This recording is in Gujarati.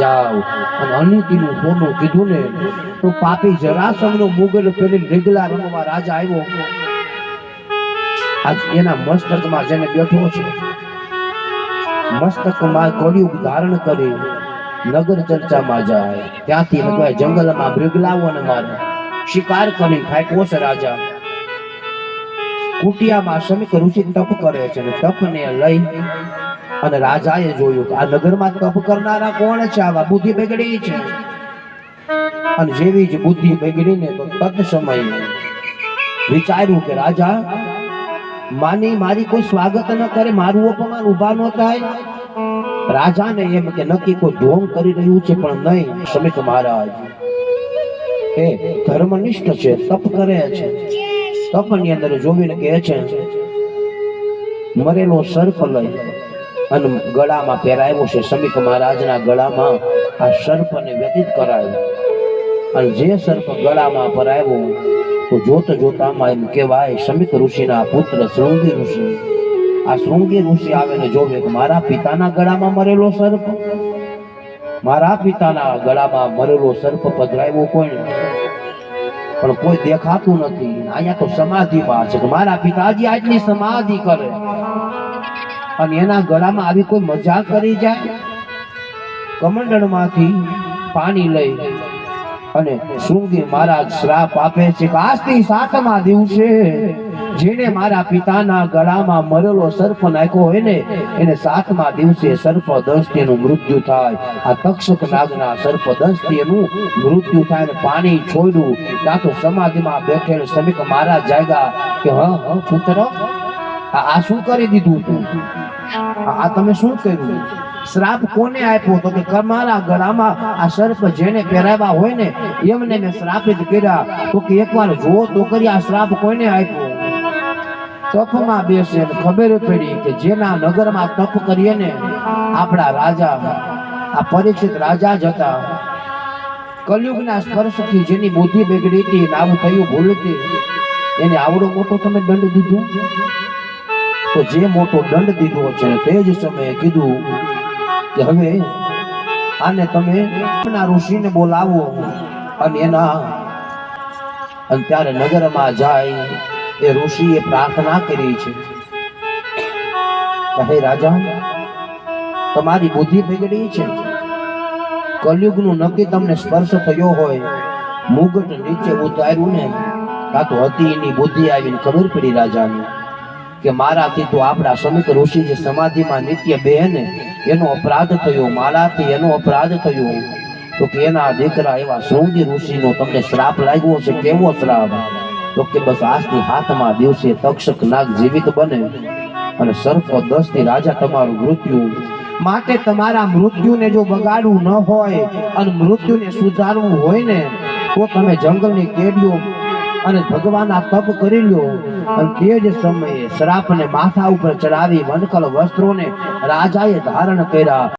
જાવ અને અનિતિનું સોનું કીધું ને, તો પાપી જરાસંઘનો મુગલ પેલી રેગલા રમવા રાજા આવ્યો. આજ એના મસ્તકમાં જેને બેઠો છે, મસ્તકમાં કળિયુગ ધારણ કરી નગર ચર્ચામાં જાય. ત્યાંથી બધા જંગલમાં મૃગલાઓને મારે શિકાર કરી ફાંક્યો છે રાજા. કુટિયામાં શમિક ઋષિ તપ કરે છે અને તપને લઈ અને રાજાએ જોયું કે આ નગરમાં તપ કરનારા કોણ છે? આવા બુદ્ધિ બગડી છે. અને જેવી જ બુદ્ધિ બગડીને તો તત સમયે વિચાર્યું કે રાજા, માની મારી કોઈ સ્વાગત ન કરે, મારું અપમાન ઊભા ન થાય. રાજાને એમ કે નક્કી કોઈ ઢોંગ કરી રહ્યું છે, પણ નહીં. સમિત મહારાજ, એ ધર્મનિષ્ઠ છે, તપ કરે છે. તપની અંદર જોવીને કહે છે, મરેલો સર્પ લઈ અને ગળામાં પહેરાવ્યો છે. શમિક મહારાજના ગળામાં આ સર્પને વ્યતીત કરાયો. અને જે સર્પ ગળામાં ભરાયો, તો જોત જોતામાં એમ કહેવાય શમિક ઋષિના પુત્ર શૃંગી ઋષિ. આ શૃંગી ઋષિ આવે ને જોવે મારા પિતાના ગળામાં મરેલો સર્પ? મારા પિતાના ગળામાં મરેલો સર્પ પધરાવ્યો કોઈ પણ કોઈ દેખાતું નથી. અહીંયા તો સમાધિમાં છે કે મારા પિતાજી આટલી સમાધિ કરે. અને એના ગળામાં આવી કોઈ મજાક કરી જાય? કમંડળમાંથી પાણી લઈ અને શૃંગી મહારાજ શ્રાપ આપે છે કે આજથી સાતમા દિવસે જેને મારા પિતાના ગળામાં મરેલો સર્પ નાખ્યો હોય ને, એને સાતમા દિવસે સર્પ દંષ્ટિનું મૃત્યુ થાય. આ તક્ષક નાગના સર્પ દંષ્ટિનું મૃત્યુ થાય અને પાણી છોડ્યું. ત્યાં તો સમાધિમાં બેઠેલ શ્રમિક મહારાજ જાગ્યા કે, હ હ, પુત્ર આ શું કરી દીધું તું? આ તમે શું કર્યું? શ્રાપ કોને આપ્યો? તો કે તમારા ગળામાં આ સર્પ જેને પહેરાવ્યા હોય ને, એમને મેં શ્રાપિત કર્યા. તો કે એકવાર જુઓ તો કરી આ શ્રાપ કોને આપ્યો? તપમાં બેસે ખબર પડી કે જેના નગરમાં તપ કરીએ ને, આપણા રાજા, આ પરીક્ષિત રાજા જ હતા. કલયુગના સ્પર્શથી જેની બુદ્ધિ બગડી હતી આવું થયું ભૂલતી એને આવડો મોટો તમે દંડ દીધો? તો જે મોટો દંડ દીધો છે તે જ સમયે કીધું કે હવે આને તમે ઋષિને બોલાવો અને એના અને ત્યારે નગરમાં જાય એ ઋષિએ પ્રાર્થના કરી છે. હે રાજા, તમારી બુદ્ધિ બગડી છે. કલયુગનું નક્કી તમને સ્પર્શ થયો હોય, મુગટ નીચે ઉતાર્યું ને, કાં તો હતી એની બુદ્ધિ આવીને ખબર પડી રાજાને? કે મારાથી તો આપણા સમિત ઋષિ જે સમાધિમાં નિત્ય બેહને, એનો અપરાધ થયો, મારાથી એનો અપરાધ થયો. તો કે એના દીકરા એવા શૃંગી ઋષિનો તમને શ્રાપ લાગ્યો છે કેવો શ્રાપ? તો કે બસ આજથી હાથમાં દિવસે તક્ષક નાગ જીવિત બને અને સર્પ દસથી રાજા તમારું મૃત્યુ. માટે તમારા મૃત્યુને જો બગાડવું ન હોય અને મૃત્યુને સુધારવું હોય ને, તો તમે જંગલની કેડીઓ અને ભગવાનના તપ કરી લ્યો. અને તે જ સમયે શ્રાપને માથા ઉપર ચડાવી વનકલ વસ્ત્રોને રાજાએ ધારણ કર્યા.